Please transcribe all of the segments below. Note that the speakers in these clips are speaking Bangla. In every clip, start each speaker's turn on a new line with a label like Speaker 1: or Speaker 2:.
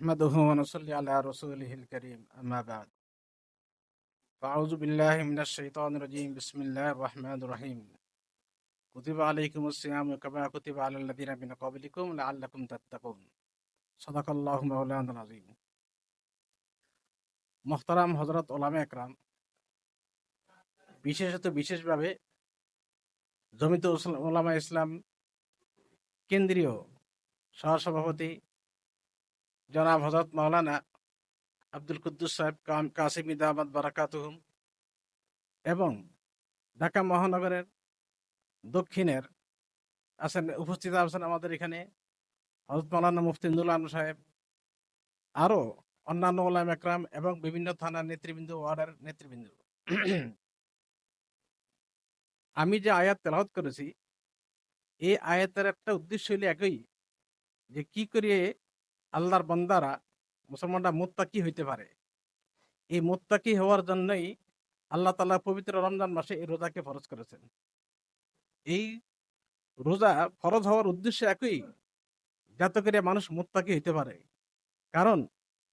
Speaker 1: نحمده ونصلي على رسوله الكريم أما بعد فأعوذ بالله من الشيطان الرجيم بسم الله الرحمن الرحيم كتب عليكم الصيام كما كتب على الذين من قبلكم لعلكم تتقون صدق الله مولانا العظيم মোহতারাম হজরত ওলামে একরাম বিশেষত বিশেষভাবে জমিত ওলামা ইসলাম কেন্দ্রীয় সহসভাপতি জনাব হজরত মাওলানা আব্দুল কুদ্দুস সাহেব কাসিম ইদামাদ বারাকাতুহুম এবং ঢাকা মহানগরের দক্ষিণের আছেন, উপস্থিত আছেন আমাদের এখানে হজরত মাওলানা মুফতি নুল আলম সাহেব আরও অন্যান্য ওলাম একরাম এবং বিভিন্ন থানার নেতৃবৃন্দ, ওয়ার্ডের নেতৃবৃন্দ। আমি যে আয়াত তেলাহত করেছি, এই আয়াতের একটা উদ্দেশ্য হইলে একই যে কি করে আল্লাহর বান্দারা মুসলমানরা মোত্তাকি হইতে পারে। এই মোত্তাকি হওয়ার জন্যই আল্লাহ তালা পবিত্র রমজান মাসে এই রোজাকে ফরজ করেছেন। এই রোজা ফরজ হওয়ার উদ্দেশ্য একই, যাতে করে মানুষ মোত্তাকি হইতে পারে। কারণ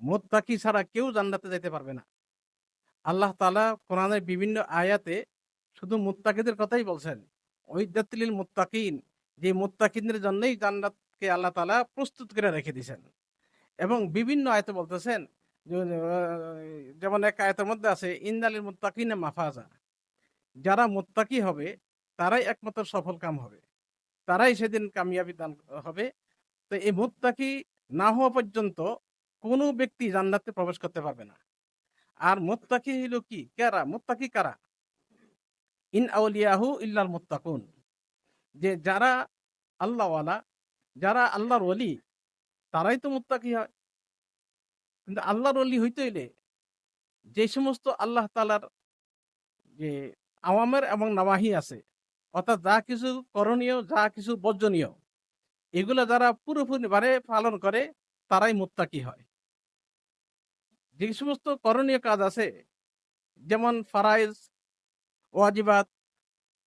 Speaker 1: মোত্তাকি ছাড়া কেউ জান্নাতে যেতে পারবে না। আল্লাহ তালা কোরআনের বিভিন্ন আয়াতে শুধু মুত্তাকিদের কথাই বলছেন ওইদাতিল মুত্তাকিন যে মুত্তাকিনদের জন্যই জান্নাতকে আল্লাহ তালা প্রস্তুত করে রেখে দিয়েছেন। এবং বিভিন্ন আয়তে বলতেছেন যেমন এক আয়তের মধ্যে আছে ইন্দালিল মুত্তাকিনা মাফাজা। যারা মুত্তাকি হবে, তারাই একমাত্র সফল কাম হবে। তারাই সেদিন কামিয়াবি দান হবে। তো এই মুত্তাকি না হওয়া পর্যন্ত কোনো ব্যক্তি জান্নাতে প্রবেশ করতে পারবে না। আর মুত্তাকি হইল কি? কারা? মুত্তাকি কারা? ইন আউলিয়াহু ইল্লাল মুত্তাকুন। যে যারা আল্লাহওয়ালা, যারা আল্লাহর ওলি তারাই তো মুত্তাকি হয়। কিন্তু আল্লাহর ওলি হইতে হইলে যে সমস্ত আল্লাহ তালার যে আওয়ামের এবং নামাহি আছে, অর্থাৎ যা কিছু করণীয়, যা কিছু বর্জনীয়, এগুলো যারা পুরোপুরিভাবে পালন করে, তারাই মুত্তাকি হয়। যে সমস্ত করণীয় কাজ আছে, যেমন ফারাইজ, ওয়াজিবাত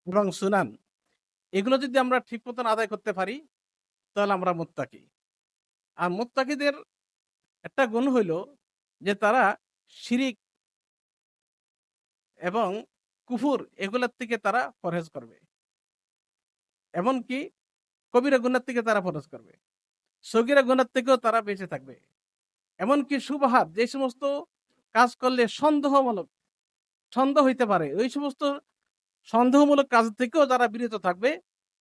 Speaker 1: এবং সুনান, এগুলো যদি আমরা ঠিক মতন আদায় করতে পারি, তাহলে আমরা মুত্তাকি। আর মুত্তাকিদের একটা গুণ হইল যে তারা শিরিক এবং কুফুর এগুলোর থেকে তারা পরহেজ করবে। এমনকি কবিরা গুণার থেকে তারা পরহেজ করবে। সগিরা গুণার থেকেও তারা বেঁচে থাকবে। এমনকি সুবাহাত যে সমস্ত কাজ করলে সন্দেহমূলক, সন্দেহ হইতে পারে, ওই সমস্ত সন্দেহমূলক কাজ থেকেও যারা বিরত থাকবে,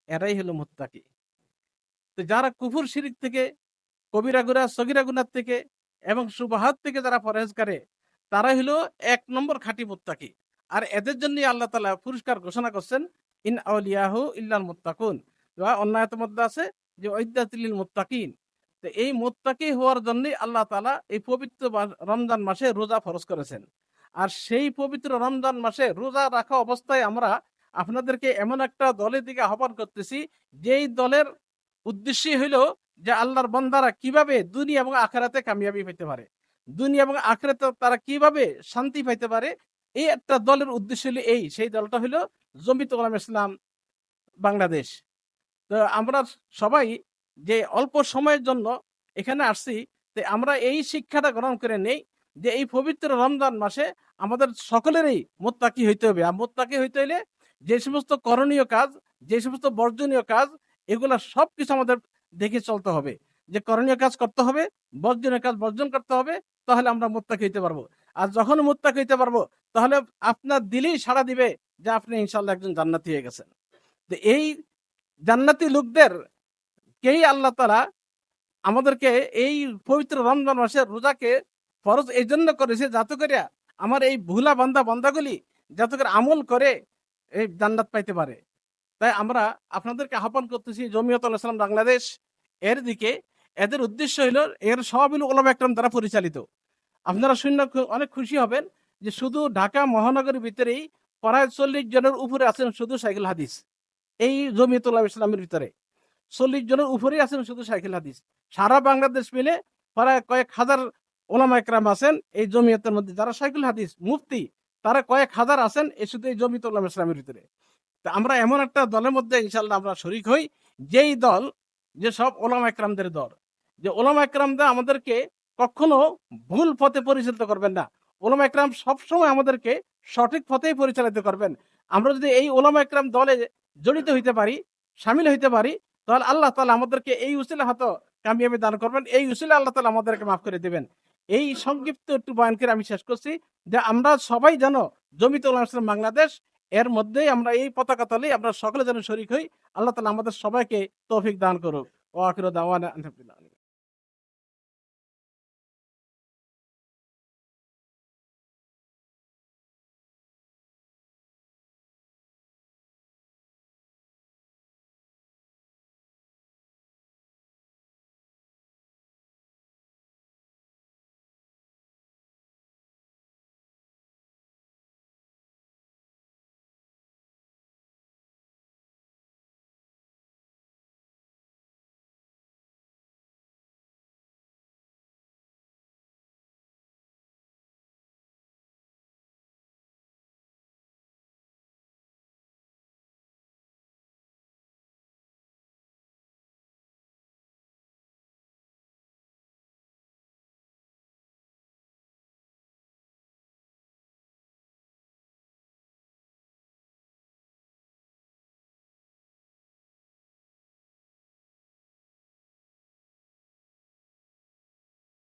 Speaker 1: এরাই হলো মুত্তাকি। তো যারা কুফুর শিরিক থেকে কবিরা গুণা সগিরা গুনার থেকে এবং সুবাহাত থেকে যারা পরহেজ করে তারা হলো এক নম্বর খাঁটি মুত্তাকি। আর এদের জন্যই আল্লাহ তালা পুরস্কার ঘোষণা করছেন, ইন আউলিয়াহু ইল্লাল মুত্তাকুন। বা অন্যায়তের মধ্যে আছে যে ঐদ্যাতিল মুত্তাকিন। তো এই মোত্তাকি হওয়ার জন্যই আল্লাহ তালা এই পবিত্র রমজান মাসে রোজা ফরজ করেছেন। আর সেই পবিত্র রমজান মাসে রোজা রাখা অবস্থায় আমরা আপনাদেরকে এমন একটা দলের দিকে আহ্বান করতেছি, যেই দলের উদ্দেশ্যই হইল যে আল্লাহর বন্দারা কীভাবে দুনিয়া এবং আখেরাতে কামিয়াবি পেতে পারে? দুনিয়া এবং আখেরাতে তারা কীভাবে শান্তি পাইতে পারে? এই একটা দলের উদ্দেশ্য হলো এই। সেই দলটা হলো জমিত ওলাম ইসলাম বাংলাদেশ। তো আমরা সবাই যে অল্প সময়ের জন্য এখানে আসছি, তো আমরা এই শিক্ষাটা গ্রহণ করে নেই যে এই পবিত্র রমজান মাসে আমাদের সকলেরই মোত্তাকি হইতে হবে। আর মোত্তাকি হইতে হলে যে সমস্ত করণীয় কাজ, যে সমস্ত বর্জনীয় কাজ, এগুলা সবকিছু আমাদের দেখে চলতে হবে। যে করণীয় কাজ করতে হবে বর্জনীয় কাজ বর্জন করতে হবে, তাহলে আমরা মোত্তাকি হইতে পারব। আর যখন মোত্তাকি হইতে পারব, তাহলে আপনার দিলেই সাড়া দিবে যে আপনি ইনশাল্লাহ একজন জান্নাতি হয়ে গেছেন। তো এই জান্নাতি লোকদের কেই আল্লাহ তারা আমাদেরকে এই পবিত্র রমজান মাসের রোজাকে ফরজ এই জন্য করেছে যাতে করে আমার এই ভুলা বান্ধা বান্দাগুলি যাতে করে আমল করে এই জান্নাত পাইতে পারে। তাই আমরা আপনাদেরকে আহ্বান করতেছি জমিয়ত ইসলাম বাংলাদেশ এর দিকে। এদের উদ্দেশ্য হইল এর সব হলো ওলামা একরাম দ্বারা পরিচালিত। আপনারা শূন্য অনেক খুশি হবেন যে শুধু ঢাকা মহানগরের ভিতরেই প্রায় চল্লিশ জনের উপরে আছেন শুধু সাইকেল হাদিস। এই জমিয়ত উলামা ইসলামের ভিতরে চল্লিশ জনের উপরেই আছেন শুধু সাইকেল হাদিস। সারা বাংলাদেশ মিলে প্রায় কয়েক হাজার ওলামা একরাম আছেন এই জমিয়তের মধ্যে। যারা সাইকুল হাদিস মুফতি, তারা কয়েক হাজার আছেন এই শুধু এই জমিয়ত উলামা ইসলামের ভিতরে। তা আমরা এমন একটা দলের মধ্যে ইনশাল্লাহ আমরা শরিক হই, যেই দল, যে সব ওলামা একরামদের দল। যে ওলামা একরামদের আমাদেরকে কখনো ভুল পথে পরিচালিত করবেন না। ওলামা একরাম সবসময় আমাদেরকে সঠিক পথেই পরিচালিত করবেন। আমরা যদি এই ওলামা একরাম দলে জড়িত হইতে পারি, সামিল হইতে পারি, তাহলে আল্লাহ তালা আমাদেরকে এই উসিলা হয়তো কামিয়াবি দান করবেন। এই উসিলা আল্লাহ তালা আমাদেরকে মাফ করে দেবেন। এই সংক্ষিপ্ত একটু বয়ান করে আমি শেষ করছি যে আমরা সবাই যেন জমিত ইসলাম বাংলাদেশ এর মধ্যে আমরা এই পতাকা তলে আমরা সকলে যেন শরিক হই, আল্লাহ তালা আমাদের সবাইকে তৌফিক দান করুক। ওয়াকির দাওয়ান আলহামদুলিল্লাহ।